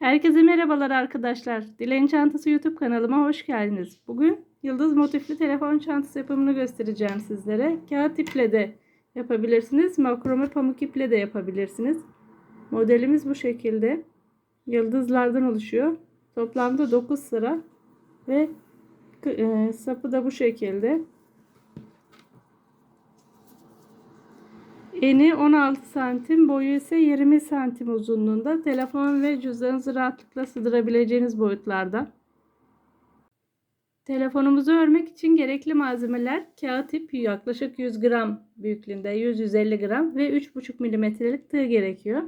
Herkese merhabalar arkadaşlar. Dileğin Çantası YouTube kanalıma hoş geldiniz. Bugün yıldız motifli telefon çantası yapımını göstereceğim sizlere. Kağıt iple de yapabilirsiniz. Makrome pamuk iple de yapabilirsiniz. Modelimiz bu şekilde. Yıldızlardan oluşuyor. Toplamda 9 sıra ve e, sapı da bu şekilde. Eni 16 santim, boyu ise 20 santim uzunluğunda. Telefon ve cüzdanınızı rahatlıkla sığdırabileceğiniz boyutlarda. Telefonumuzu örmek için gerekli malzemeler kağıt ip yaklaşık 100 gram büyüklüğünde 100-150 gram ve 3,5 milimetrelik tığ gerekiyor.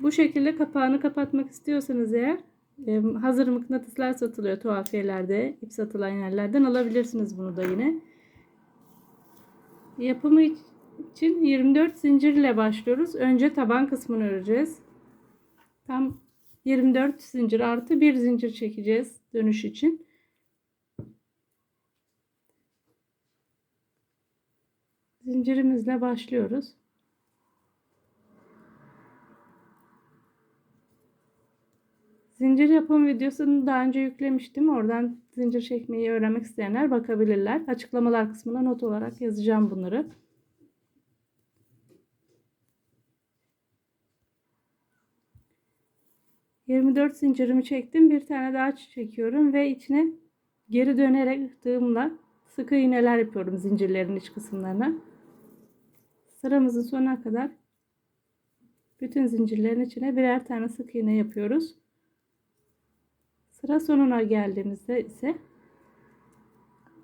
Bu şekilde kapağını kapatmak istiyorsanız eğer hazır mıknatıslar satılıyor tuhafiyelerde, ip satılan yerlerden alabilirsiniz bunu da yine. Yapımı için 24 zincir ile başlıyoruz. Önce taban kısmını öreceğiz. Tam 24 zincir artı bir zincir çekeceğiz dönüş için. Zincirimizle başlıyoruz. Zincir yapım videosunu daha önce yüklemiştim. Oradan zincir çekmeyi öğrenmek isteyenler bakabilirler. Açıklamalar kısmına not olarak yazacağım bunları. 24 zincirimi çektim. Bir tane daha çekiyorum ve içine geri dönerek tığımla sıkı iğneler yapıyorum zincirlerin iç kısımlarına. Sıramızın sonuna kadar bütün zincirlerin içine birer tane sık iğne yapıyoruz. Sıra sonuna geldiğimizde ise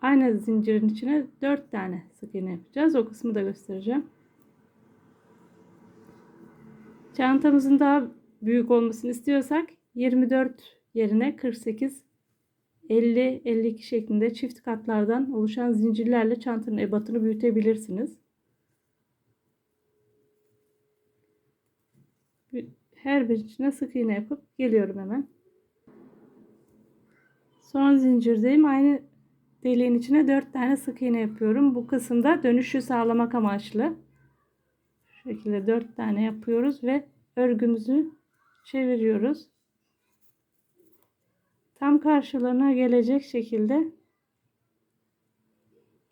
aynı zincirin içine 4 tane sık iğne yapacağız. O kısmı da göstereceğim. Çantamızın daha büyük olmasını istiyorsak 24 yerine 48 50 52 şeklinde çift katlardan oluşan zincirlerle çantanın ebatını büyütebilirsiniz. Her bir içine sık iğne yapıp geliyorum hemen. Son zincirdeyim. Aynı deliğin içine 4 tane sık iğne yapıyorum. Bu kısımda dönüşü sağlamak amaçlı. Şu şekilde 4 tane yapıyoruz ve örgümüzü çeviriyoruz. Tam karşılarına gelecek şekilde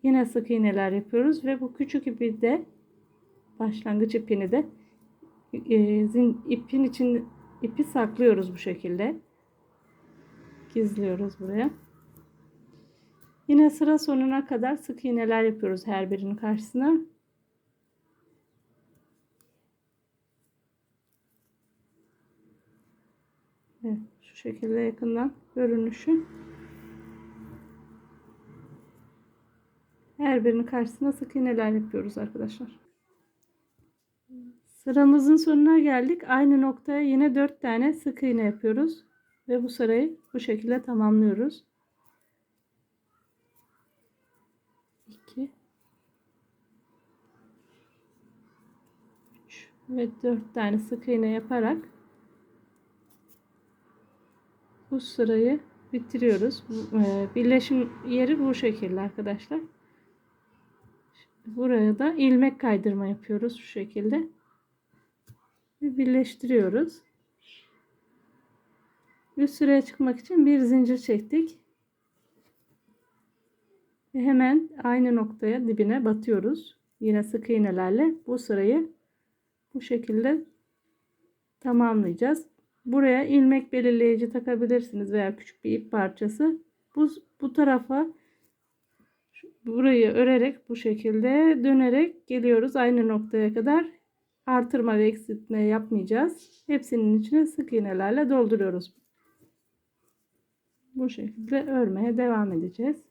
yine sık iğneler yapıyoruz ve bu küçük ipi de başlangıç ipini de e, ipin için ipi saklıyoruz bu şekilde. Gizliyoruz buraya. Yine sıra sonuna kadar sık iğneler yapıyoruz her birinin karşısına. Evet, şu şekilde yakından görünüşü. Her birinin karşısına sık iğneler yapıyoruz arkadaşlar. Sıramızın sonuna geldik. Aynı noktaya yine 4 tane sık iğne yapıyoruz. Ve bu sırayı bu şekilde tamamlıyoruz. 2 3 ve 4 tane sık iğne yaparak bu sırayı bitiriyoruz. E, birleşim yeri bu şekilde arkadaşlar. Buraya da ilmek kaydırma yapıyoruz şu şekilde. Ve birleştiriyoruz. Üst sıraya çıkmak için bir zincir çektik. Ve hemen aynı noktaya dibine batıyoruz. Yine sık iğnelerle bu sırayı bu şekilde tamamlayacağız. Buraya ilmek belirleyici takabilirsiniz veya küçük bir ip parçası. Bu, bu tarafa burayı örerek bu şekilde dönerek geliyoruz aynı noktaya kadar. Artırma ve eksiltme yapmayacağız. Hepsinin içine sık iğnelerle dolduruyoruz. Bu şekilde örmeye devam edeceğiz.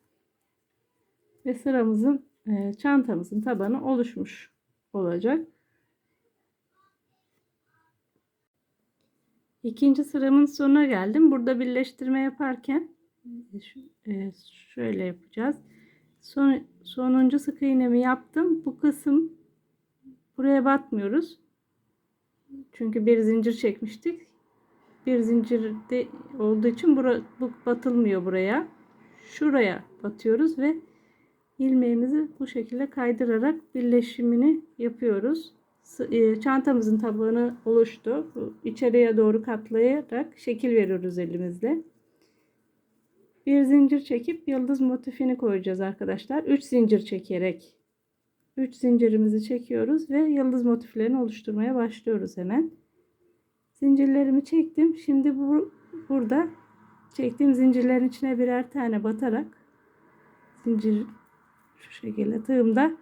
Ve sıramızın e, çantamızın tabanı oluşmuş olacak. İkinci sıramın sonuna geldim. Burada birleştirme yaparken e, şöyle yapacağız. Son, sonuncu sık iğnemi yaptım. Bu kısım buraya batmıyoruz. Çünkü bir zincir çekmiştik. Bir zincir de olduğu için bura, bu batılmıyor buraya. Şuraya batıyoruz ve ilmeğimizi bu şekilde kaydırarak birleşimini yapıyoruz. E, çantamızın tabanı oluştu. İçeriye doğru katlayarak şekil veriyoruz elimizle. Bir zincir çekip yıldız motifini koyacağız arkadaşlar. 3 zincir çekerek 3 zincirimizi çekiyoruz ve yıldız motiflerini oluşturmaya başlıyoruz hemen. Zincirlerimi çektim. Şimdi bu burada çektiğim zincirlerin içine birer tane batarak zincir şu şekilde tığımda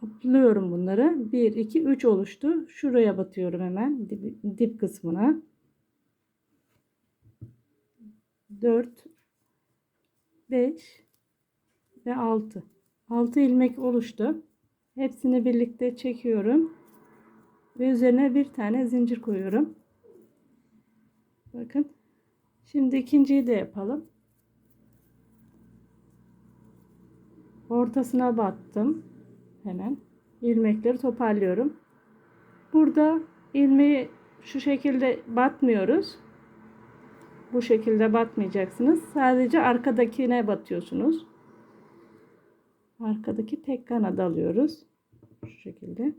topluyorum bunları. 1 2 3 oluştu. Şuraya batıyorum hemen dip, dip kısmına. 4 5 ve 6 6 ilmek oluştu. Hepsini birlikte çekiyorum. Ve üzerine bir tane zincir koyuyorum. Bakın. Şimdi ikinciyi de yapalım. Ortasına battım. Hemen ilmekleri toparlıyorum. Burada ilmeği şu şekilde batmıyoruz. Bu şekilde batmayacaksınız. Sadece arkadakine batıyorsunuz. Arkadaki tek kanadı alıyoruz. Şu şekilde.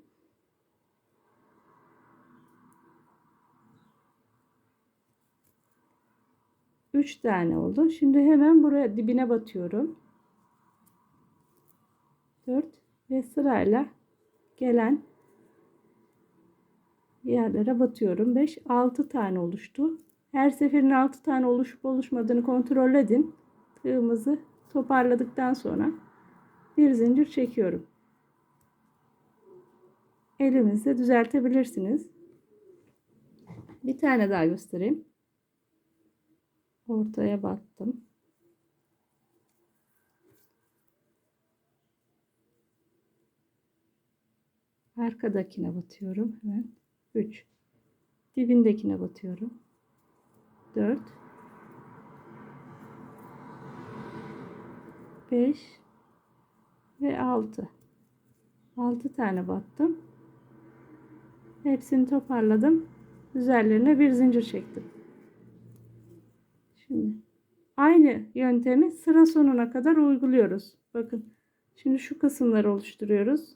Üç tane oldu. Şimdi hemen buraya dibine batıyorum. 4 ve sırayla gelen yerlere batıyorum. 5 6 tane oluştu. Her seferinde 6 tane oluşup oluşmadığını kontrol edin. Tığımızı toparladıktan sonra bir zincir çekiyorum. Elinizle düzeltebilirsiniz. Bir tane daha göstereyim. Ortaya battım. Arkadakine batıyorum hemen. 3. Dibindekine batıyorum. 4. 5 ve 6. 6 tane battım. Hepsini toparladım. Üzerlerine bir zincir çektim. Şimdi aynı yöntemi sıra sonuna kadar uyguluyoruz. Bakın. Şimdi şu kısımları oluşturuyoruz.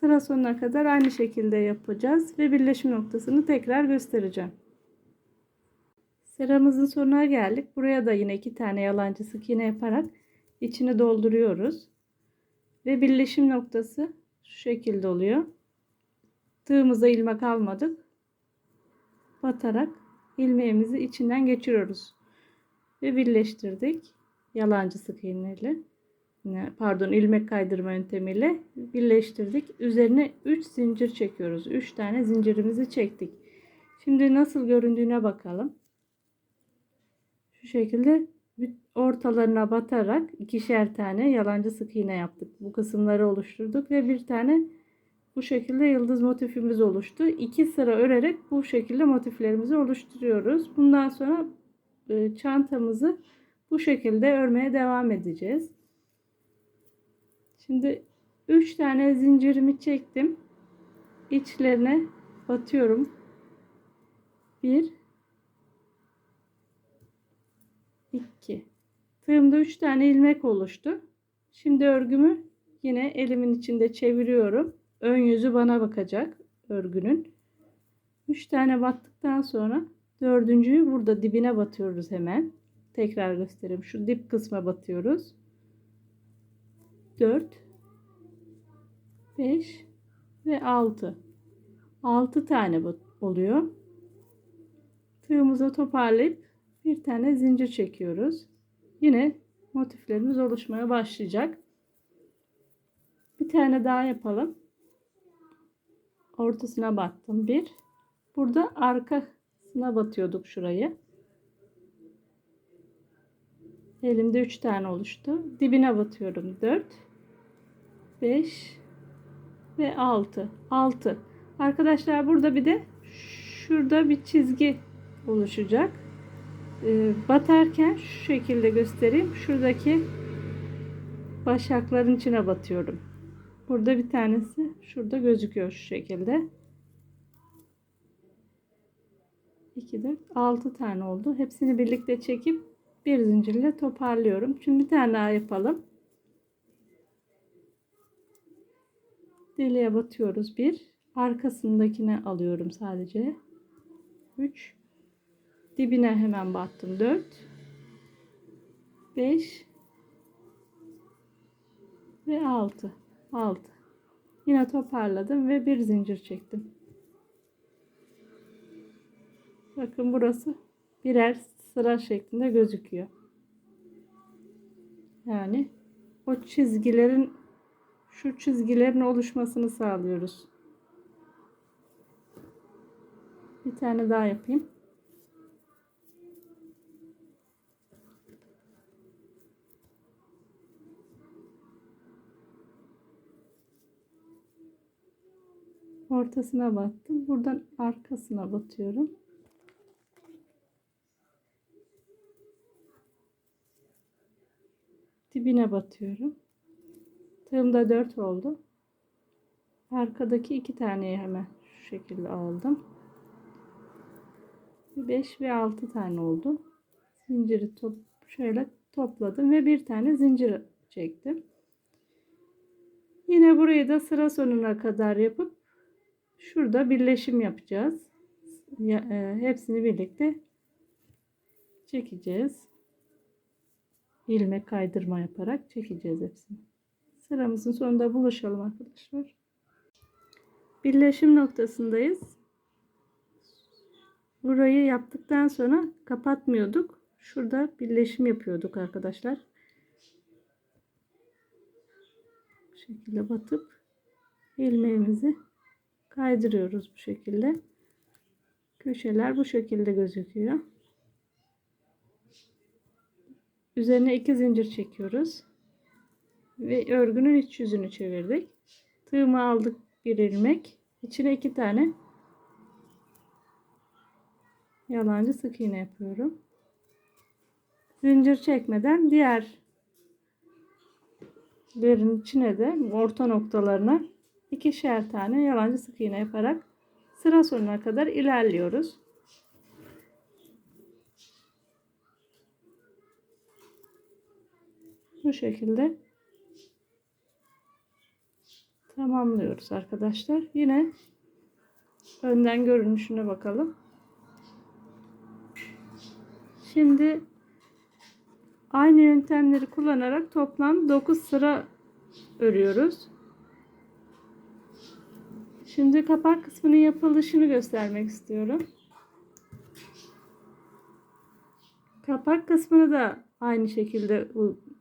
Sıra sonuna kadar aynı şekilde yapacağız ve birleşim noktasını tekrar göstereceğim. Sıramızın sonuna geldik. Buraya da yine iki tane yalancı sık iğne yaparak içini dolduruyoruz. Ve birleşim noktası şu şekilde oluyor. Tığımıza ilmek almadık. Batarak ilmeğimizi içinden geçiriyoruz. Ve birleştirdik. Yalancı sık iğneyle. Pardon ilmek kaydırma yöntemiyle birleştirdik. Üzerine 3 zincir çekiyoruz. 3 tane zincirimizi çektik. Şimdi nasıl göründüğüne bakalım. Şu şekilde ortalarına batarak ikişer tane yalancı sık iğne yaptık. Bu kısımları oluşturduk ve bir tane bu şekilde yıldız motifimiz oluştu. İki sıra örerek bu şekilde motiflerimizi oluşturuyoruz. Bundan sonra e, çantamızı bu şekilde örmeye devam edeceğiz. Şimdi 3 tane zincirimi çektim. İçlerine batıyorum. 1 2 Tığımda 3 tane ilmek oluştu. Şimdi örgümü yine elimin içinde çeviriyorum. Ön yüzü bana bakacak örgünün. 3 tane battıktan sonra dördüncüyü burada dibine batıyoruz hemen. Tekrar göstereyim. Şu dip kısma batıyoruz. 4 5 ve 6 6 tane oluyor. Tığımızı toparlayıp bir tane zincir çekiyoruz. Yine motiflerimiz oluşmaya başlayacak. Bir tane daha yapalım. Ortasına battım. Bir. Burada arkasına batıyorduk şurayı. Elimde 3 tane oluştu. Dibine batıyorum. 4 5 ve 6. 6. Arkadaşlar burada bir de şurada bir çizgi oluşacak. Ee, batarken şu şekilde göstereyim. Şuradaki başakların içine batıyorum. Burada bir tanesi şurada gözüküyor şu şekilde. 2 4 6 tane oldu. Hepsini birlikte çekip bir zincirle toparlıyorum. Şimdi bir tane daha yapalım. Deliğe batıyoruz. Bir arkasındakine alıyorum sadece. 3 dibine hemen battım. 4 5 ve 6 6 yine toparladım ve bir zincir çektim. Bakın burası birer sıra şeklinde gözüküyor. Yani o çizgilerin şu çizgilerin oluşmasını sağlıyoruz. Bir tane daha yapayım. Ortasına battım. Buradan arkasına batıyorum. Dibine batıyorum. Tığımda 4 oldu. Arkadaki iki taneyi hemen şu şekilde aldım. 5 ve 6 tane oldu. Zinciri top şöyle topladım ve bir tane zincir çektim. Yine burayı da sıra sonuna kadar yapıp şurada birleşim yapacağız. Ya, e, hepsini birlikte çekeceğiz. ilmek kaydırma yaparak çekeceğiz hepsini. Sıramızın sonunda buluşalım arkadaşlar. Birleşim noktasındayız. Burayı yaptıktan sonra kapatmıyorduk. Şurada birleşim yapıyorduk arkadaşlar. Bu şekilde batıp ilmeğimizi kaydırıyoruz bu şekilde. Köşeler bu şekilde gözüküyor. Üzerine iki zincir çekiyoruz. Ve örgünün iç yüzünü çevirdik. Tığımı aldık bir ilmek. İçine iki tane yalancı sık iğne yapıyorum. Zincir çekmeden diğer lerin içine de orta noktalarına ikişer tane yalancı sık iğne yaparak sıra sonuna kadar ilerliyoruz. Bu şekilde tamamlıyoruz arkadaşlar. Yine önden görünüşüne bakalım. Şimdi aynı yöntemleri kullanarak toplam 9 sıra örüyoruz. Şimdi kapak kısmının yapılışını göstermek istiyorum. Kapak kısmını da aynı şekilde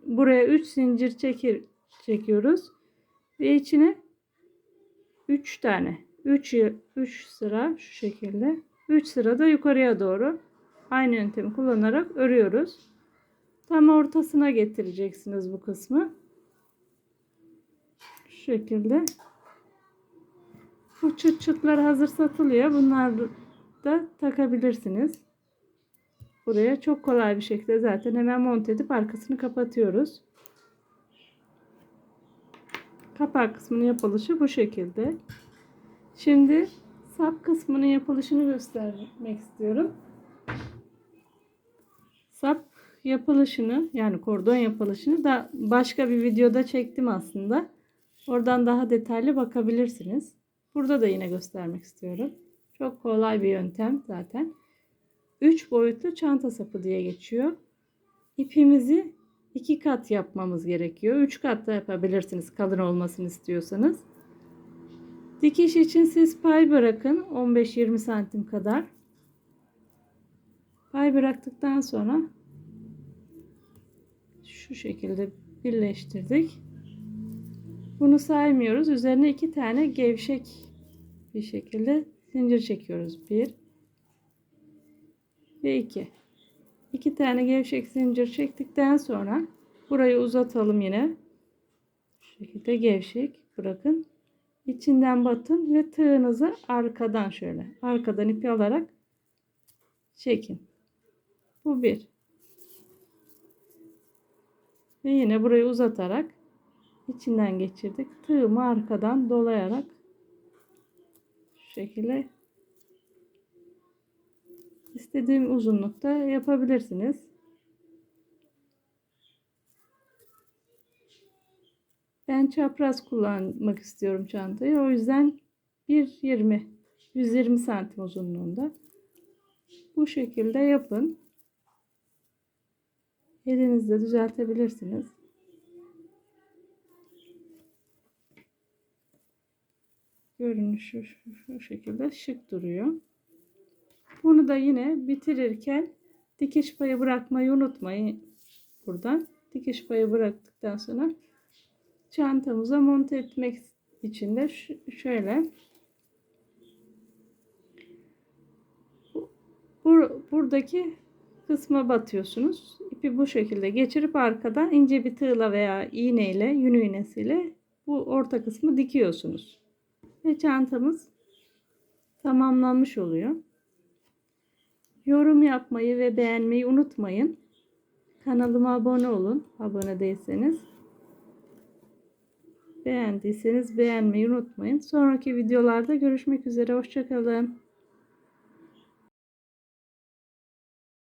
buraya 3 zincir çekir, çekiyoruz. Ve içine 3 tane 3 3 sıra şu şekilde 3 sıra da yukarıya doğru aynı yöntemi kullanarak örüyoruz. Tam ortasına getireceksiniz bu kısmı. Şu şekilde. Bu çıt çıtlar hazır satılıyor. Bunlar da takabilirsiniz. Buraya çok kolay bir şekilde zaten hemen monte edip arkasını kapatıyoruz. Kapak kısmının yapılışı bu şekilde. Şimdi sap kısmının yapılışını göstermek istiyorum. Sap yapılışını yani kordon yapılışını da başka bir videoda çektim aslında. Oradan daha detaylı bakabilirsiniz. Burada da yine göstermek istiyorum. Çok kolay bir yöntem zaten. 3 boyutlu çanta sapı diye geçiyor. İpimizi 2 kat yapmamız gerekiyor. 3 kat da yapabilirsiniz kalın olmasını istiyorsanız. Dikiş için siz pay bırakın 15-20 santim kadar. Pay bıraktıktan sonra şu şekilde birleştirdik. Bunu saymıyoruz. Üzerine iki tane gevşek bir şekilde zincir çekiyoruz. Bir ve iki. İki tane gevşek zincir çektikten sonra burayı uzatalım yine. Şu şekilde gevşek bırakın. İçinden batın ve tığınızı arkadan şöyle arkadan ipi alarak çekin. Bu bir. Ve yine burayı uzatarak içinden geçirdik. Tığımı arkadan dolayarak şu şekilde istediğim uzunlukta yapabilirsiniz. Ben çapraz kullanmak istiyorum çantayı. O yüzden 1.20 120 santim uzunluğunda. Bu şekilde yapın. Elinizle düzeltebilirsiniz. Görünüşü şu şekilde şık duruyor. Bunu da yine bitirirken dikiş payı bırakmayı unutmayın. Buradan dikiş payı bıraktıktan sonra çantamıza monte etmek için de şöyle bu- bur- buradaki kısma batıyorsunuz. İpi bu şekilde geçirip arkadan ince bir tığla veya iğneyle, yün iğnesiyle bu orta kısmı dikiyorsunuz. Ve çantamız tamamlanmış oluyor. Yorum yapmayı ve beğenmeyi unutmayın. Kanalıma abone olun. Abone değilseniz. Beğendiyseniz beğenmeyi unutmayın. Sonraki videolarda görüşmek üzere. Hoşçakalın.